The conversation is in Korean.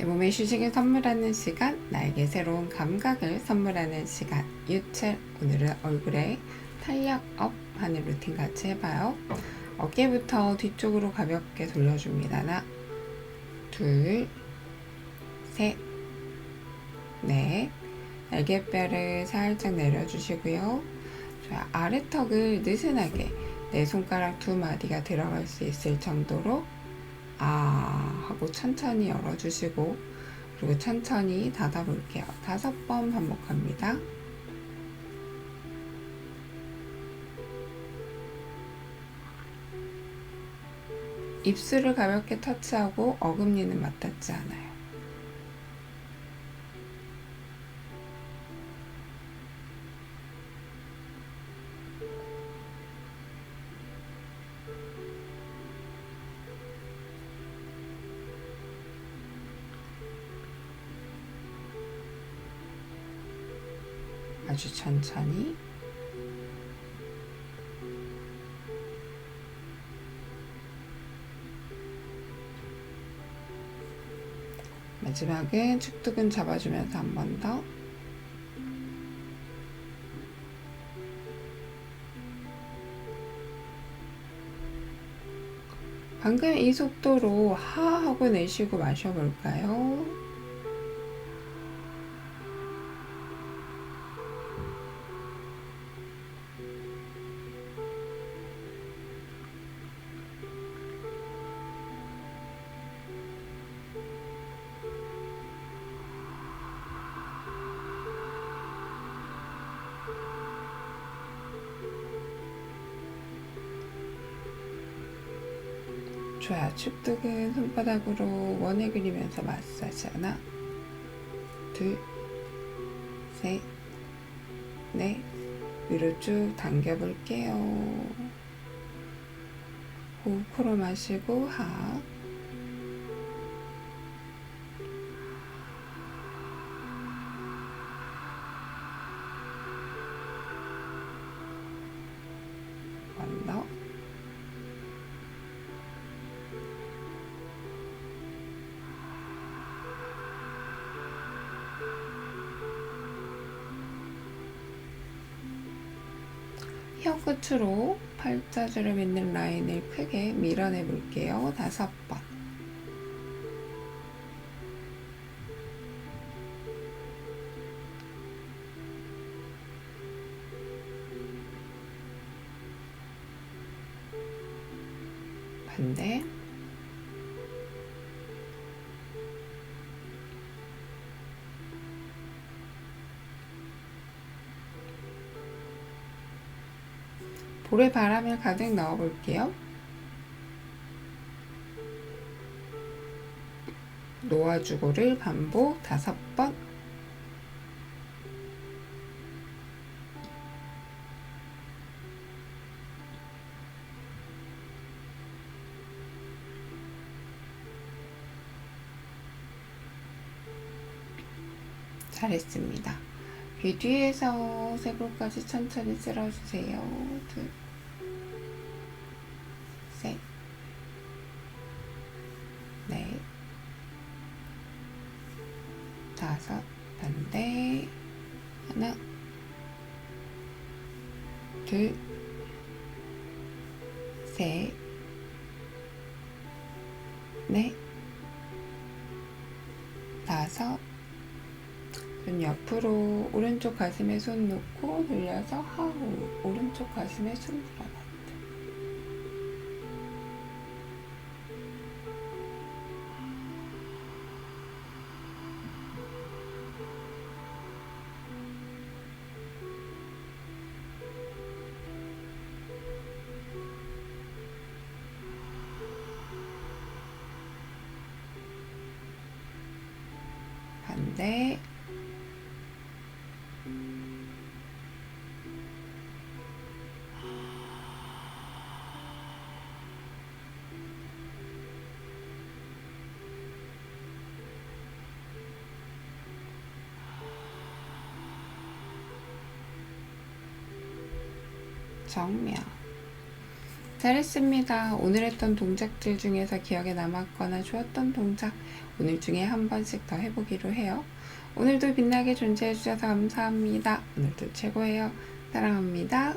내 몸의 휴식을 선물하는 시간, 나에게 새로운 감각을 선물하는 시간. 유체 오늘은 얼굴에 탄력 업 하는 루틴 같이 해봐요. 어깨부터 뒤쪽으로 가볍게 돌려줍니다. 하나, 둘, 셋, 넷. 날개뼈를 살짝 내려주시고요. 아래턱을 느슨하게 내 손가락 두 마디가 들어갈 수 있을 정도로 아 하고 천천히 열어주시고 그리고 천천히 닫아볼게요. 다섯 번 반복합니다. 입술을 가볍게 터치하고 어금니는 맞닿지 않아요. 아주 천천히 마지막은 축두근 잡아주면서 한 번 더. 방금 이 속도로 하 하고 내쉬고 마셔볼까요? 좋아요. 축덕은 손바닥으로 원을 그리면서 마사지 하나, 둘, 셋, 넷. 위로 쭉 당겨 볼게요. 호흡 코로 마시고 하. 혀 끝으로 팔자주름 있는 라인을 크게 밀어내 볼게요. 다섯 번. 반대. 볼에 바람을 가득 넣어 볼게요. 놓아주고를 반복 다섯 번. 잘했습니다. 귀 뒤에서 쇄골까지 천천히 쓸어주세요. 둘, 셋, 넷, 다섯, 반대, 하나, 둘, 셋, 넷, 다섯, 눈 옆으로 오른쪽 가슴에 손 놓고 돌려서 하우 오른쪽 가슴에 손 들어놨다. 반대 정면. 잘했습니다. 오늘 했던 동작들 중에서 기억에 남았거나 좋았던 동작 오늘 중에 한 번씩 더 해보기로 해요. 오늘도 빛나게 존재해주셔서 감사합니다. 오늘도 최고예요. 사랑합니다.